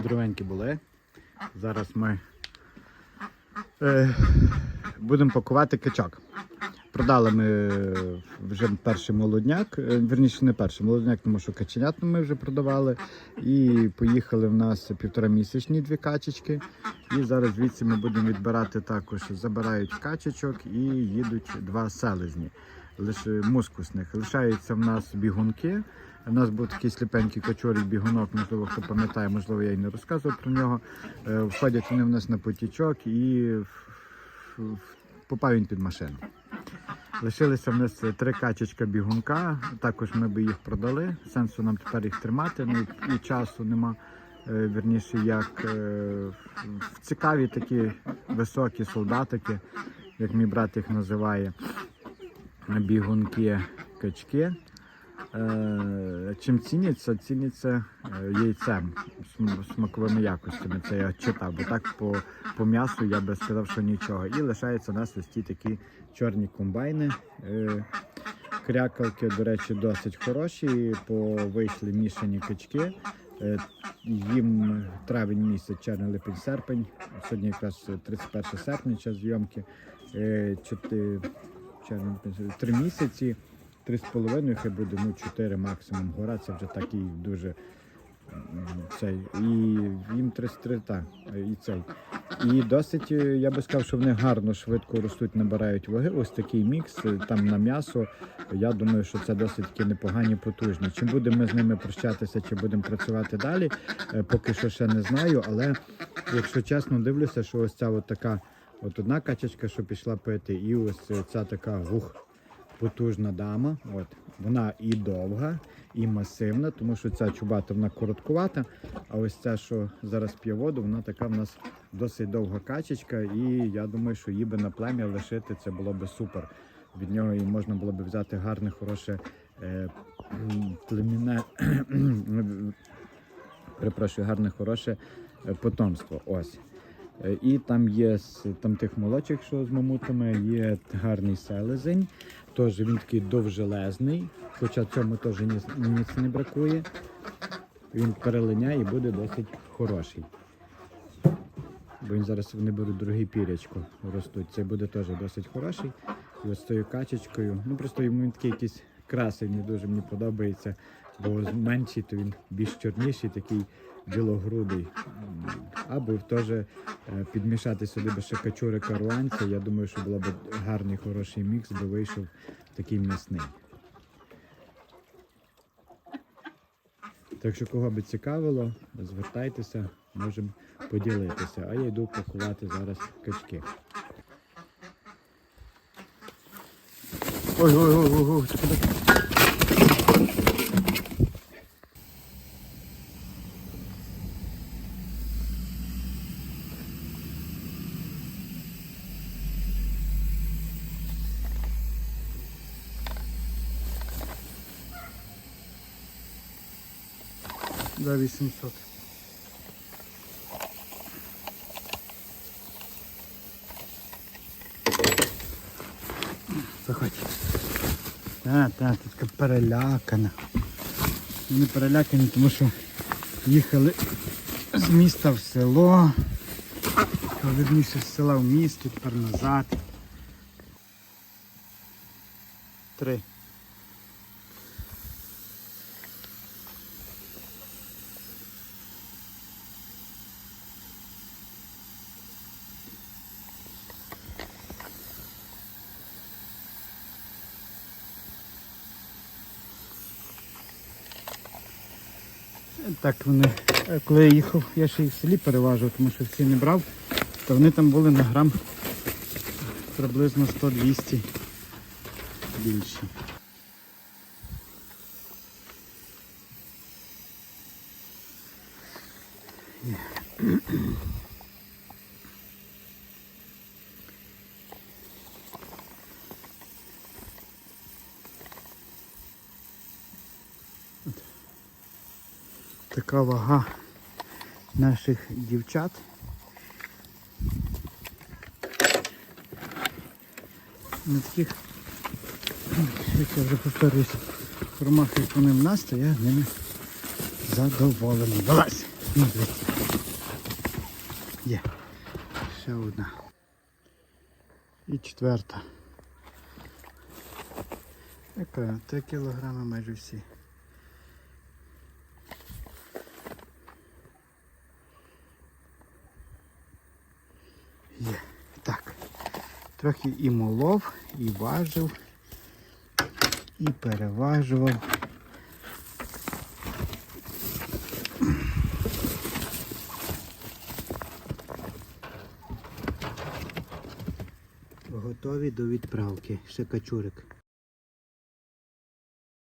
Здоровенькі були. Зараз ми е, будемо пакувати качок. Продали ми вже перший молодняк, е, верніше не перший молодняк, тому що каченят ми вже продавали. І поїхали в нас півтора місячні дві качечки. І зараз звідси ми будемо відбирати також, забирають качечок і їдуть два селезні. Лише мускусних. Лишаються в нас бігунки. У нас був такий сліпенький качорик бігунок, можливо, хто пам'ятає, можливо, я й не розказував про нього. Е, Входять вони в нас на потічок і попав він під машину. Лишилися в нас три качечка бігунка. Також ми би їх продали. Сенсу нам тепер їх тримати. Ну і часу нема. Е, Вірніше, як е, цікаві такі високі солдатики, як мій брат їх називає, бігунки, качки. Е, Чим ціняться? Ціняться е, яйцем, смаковими якостями. Це я читав, бо так по, по м'ясу я би сказав, що нічого. І лишається у нас ось ті такі чорні комбайни. Е, Крякалки, до речі, досить хороші. По вийшли мішані качки. Їм травень місяць, червень, липень, серпень. Сьогодні якраз 31 серпня, час зйомки. Червень, липень, три місяці. Три з половиною, хай буде ну, чотири максимум. Гора це вже такий дуже цей. І їм 33, так, і цей. І досить, е, я би сказав, що вони гарно швидко ростуть, набирають ваги. Ось такий мікс е, там на м'ясо. Я думаю, що це досить таки непогані, потужні. Чи будемо ми з ними прощатися, чи будемо працювати далі, е, поки що ще не знаю. Але якщо чесно, дивлюся, що ось ця от така от одна качечка, що пішла пити, і ось ця така гух потужна дама. От. Вона і довга, і масивна, тому що ця чубата вона короткувата. А ось ця, що зараз п'є воду, вона така в нас досить довга качечка, і я думаю, що її би на плем'я лишити це було би супер. Від нього і можна було б взяти гарне, хороше е, племінне, перепрошую, гарне, хороше е, потомство. Ось. Е, І там є там тих молодших, що з мамутами, є гарний селезень. Тож він такий довжелезний, хоча цьому теж ніц не бракує. Він перелиняє і буде досить хороший. Бо він зараз вони беруть другий пірячку ростуть. Це буде теж досить хороший. І ось з тою качечкою. Ну просто йому він такий якийсь красивий, дуже мені подобається. Бо менший, то він більш чорніший, такий білогрудий. Або теж е, підмішати сюди би ще качурика руанця. Я думаю, що було б гарний хороший мікс, би вийшов такий м'ясний. Так що кого би цікавило, звертайтеся, можемо поділитися. А я йду пакувати зараз качки. Ой, ой, ой, ой, ой, ти За 800. Заходь. Так, так, тут така перелякана. Вони перелякані, тому що їхали з міста в село. Верніше з села в місто, тепер назад. Три. Так вони, е, коли я їхав, я ще їх в селі переважив, тому що всі не брав, то вони там були на грам приблизно 100-200 більші. Така вага наших дівчат. На таких, як я вже повторюсь, формах, як вони в нас, то я ними задоволений. Дивіться. Є. Ще одна. І четверта. Яка? 3 кілограми майже всі. Є. Так. Трохи і молов, і важив, і переважував. Готові до відправки. Ще качурик.